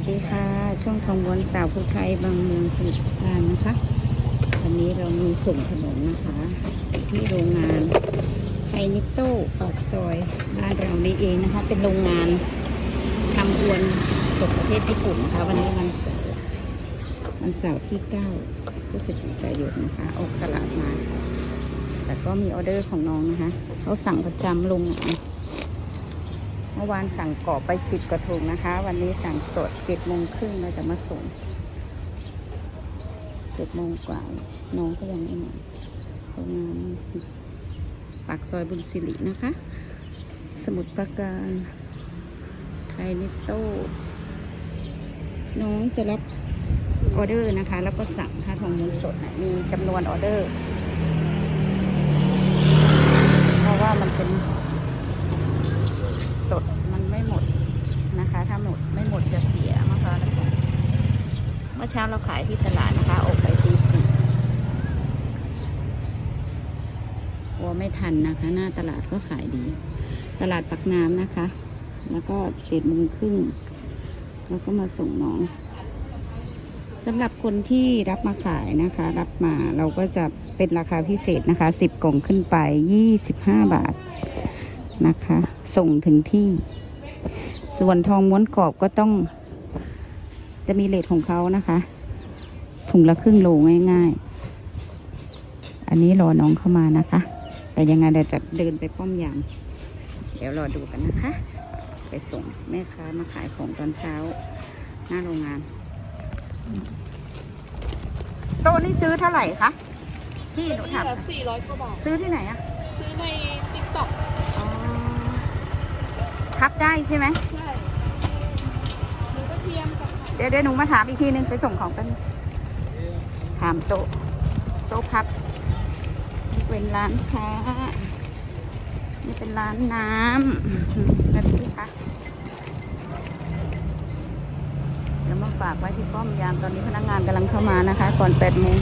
วัสดีค่ะ ช่วงทองวนสาวภูไทยบางเมืองสมุทรปราการนะคะวันนี้เรามีส่งขนมนะคะ ที่โรงงานไทนิโต้ปากซอยบ้านเรานี่เองนะคะ เป็นโรงงานทำอวนสดประเทศญี่ปุ่นนะคะ วันนี้วันเสาร์วันเสาร์ที่9พฤศจิกายนนะคะ ออกตลาดมา แต่ก็มีออเดอร์ของน้องนะคะ เขาสั่งประจำโรงงาน มื่อวานสั่งกรอบไปสิบกระทงนะคะ วันนี้สั่งสดเจ็ดโมงครึ่งเราจะมาส่งเจ็ดโมงกว่า น้องก็ยังไม่มาโรงงานปากซอยบุญสิรินะคะ สมุทรปราการไทยนิโต้ น้องจะรับออเดอร์นะคะ แล้วก็สั่งค่าทองเงินสดนะมีจำนวนออเดอร์ เพราะว่ามันเป็น สดมันไม่หมดนะคะ ถ้า หมดไม่หมดจะเสียมะพร้าวน้ำหอมเมื่อเช้าเราขายที่ตลาดนะคะออกไปตีสี่กลัวไม่ทันนะคะ หน้าตลาดก็ขายดี ตลาดปักน้ำนะคะ แล้วก็เจ็ดโมงครึ่งแล้วก็มาส่งน้องสำหรับคนที่รับมาขายนะคะ รับมาเราก็จะเป็นราคาพิเศษนะคะสิบกล่องขึ้นไปยี่สิบห้าบาทนะคะ ส่งถึงที่ ส่วนทองม้วนกรอบก็ต้อง จะมีเลทของเขานะคะถุงละครึ่งโลง่ายๆ อันนี้รอน้องเข้ามานะคะ แต่ยังไงเดี๋ยวจะเดินไปป้อมยาม เดี๋ยวรอดูกันนะคะ ไปส่งแม่ค้ามาขายของตอนเช้า หน้าโรงงาน โต๊ะนี่ซื้อเท่าไหร่คะ พี่หนูถามละสี่ร้อยกว่าบาท ซื้อที่ไหนอะซื้อในติ๊กต็อก ทับได้ใช่ไหมใช่หมูกระเทียมกับไข่เดี๋ยวเดี๋ยวหนูมาถามอีกทีนึงไปส่งของกันงถามโต๊ะโต๊ะพับนี่เป็นร้านค้านี่เป็นร้านน้ำนะพี่คะเดี๋ยวมาฝากไว้ที่ป้อมยามตอนนี้พนักงานกำลังเข้ามานะคะ ก่อนแปดโมง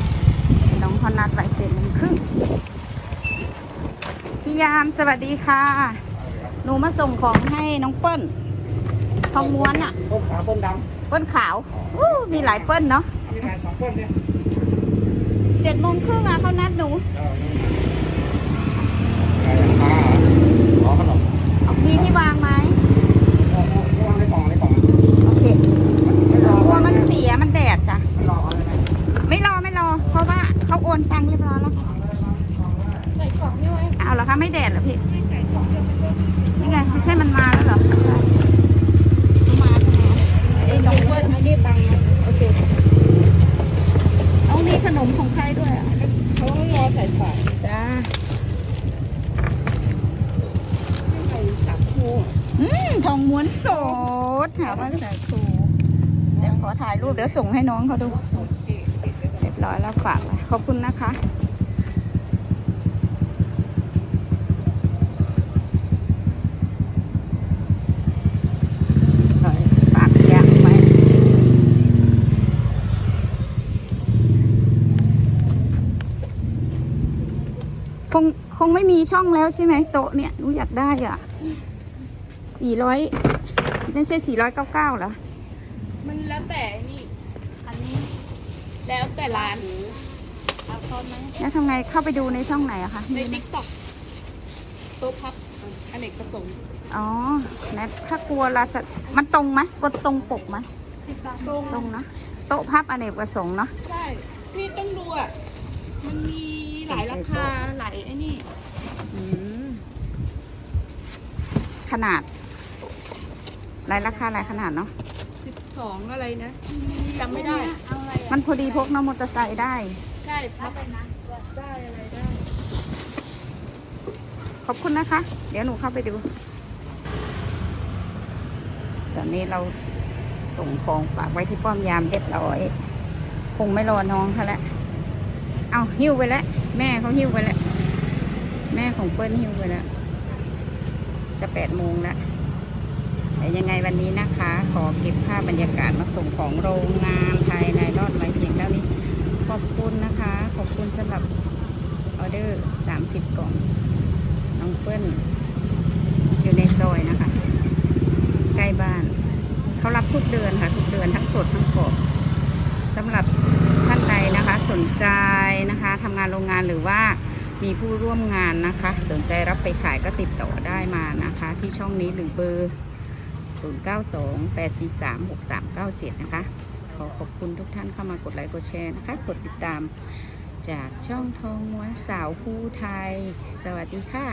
น้องเขานัดไว้เจ็ดโมงครึ่งพี่ยามสวัสดีค่ะ หนูมาส่งของให้น้องเปิ้ลทองม้วนอะต้นขาวต้นดเปิ้ลขาวอู้มีหลายเปิ้ลเนาะำมีขายสองต้นเนี่ยเจ็ดโมงครึ่งอะเขานัดหนูขายราคาอ๋อขนมมีที่วางไหมโอ้โหวางในกล่องในกล่องโอเคไม่รอกลัวมันเสียมันแดดจ้ะไม่รอเอาเลยนะไม่รอไม่รอ เพราะว่าเขาโอนตังค์เรียบร้อยแล้วใส่กล่องนี่ไว้เอาเหรอคะไม่แดดเหรอพี่ให้ใส่กล่องเดียวมั นี่ไงไม่ใช่มันมาแล้วเหรอใช่มาทำไมไอ้น้องเปิ้ลไม่ได้บังโอเคเอามีขนมของใครด้วยอะเขาต้องรอใส่ฝาจ้าให้ใส่สาคูอืมทองม้วนสดหาว่าแต่ครูเดี๋ยวขอถ่ายรูปเดี๋ยวส่งให้น้องเขาดู เรียบร้อยแล้วฝากขอบคุณนะคะ ฝากยางไว้ค งคงไม่มีช่องแล้วใช่ไหมโต๊ะเนี่ยหนูอยากได้อะสี่ร้อยไม่ใช่สี่ร้อยเก้าเก้าเหรอ มันแล้วแต่นี่ อันนี้ แล้วแต่ร้านเอาทอนไหมแล้วทำไงเข้าไปดูในช่องไหนอะคะในติ๊กต็อกโต๊ะพับอเนกประสงค์อ๋อแนทถ้ากลัวลาสมันตรงไหมกดตรงปกไหมติดตามตรงตรงนะโต๊ะพับอเนกประสงค์เนาะใช่ พี่ต้องดูอะ มันมี หลายราคาหลายไอ้นี่อืมขนาดหลายราคาหลายขนาดเนาะ สิบสองอะไรนะจำไม่ได้มันพอดีพกน้ำมอเตอร์ไซค์ได้ ใช่พับไปนะได้อะไรได้ขอบคุณนะคะ เดี๋ยวหนูเข้าไปดู ตอนนี้เราส่งของฝากไว้ที่ป้อมยามเรียบร้อย คงไม่รอน้องเขาแล้ว เอาหิ้วไปแล้ว แม่เขาหิ้วไปแล้ว แม่ของเปิ้ลหิ้วไปแล้ว จะแปดโมงแล้วแต่ยังไงวันนี้นะคะ ขอเก็บภาพบรรยากาศมาส่งของโรงงานภายในรอดไว้เพียงเท่านี้ ขอบคุณนะคะ ขอบคุณสำหรับออเดอร์สามสิบกล่อง น้องเปิ้ลอยู่ในซอยนะคะ ใกล้บ้าน เขารับทุกเดือนค่ะ ทุกเดือน สำหรับท่านใดนะคะ สนใจนะคะ ทำงานโรงงานหรือว่ามีผู้ร่วมงานนะคะ สนใจรับไปขายก็ติดต่อได้มานะคะ ที่ช่องนี้หรือเบอร์ 0928436397 นะคะ ขอขอบคุณทุกท่านเข้ามากดไลค์กดแชร์นะคะ กดติดตามจากช่องทองม้วนสาวคู่ไทย สวัสดีค่ะ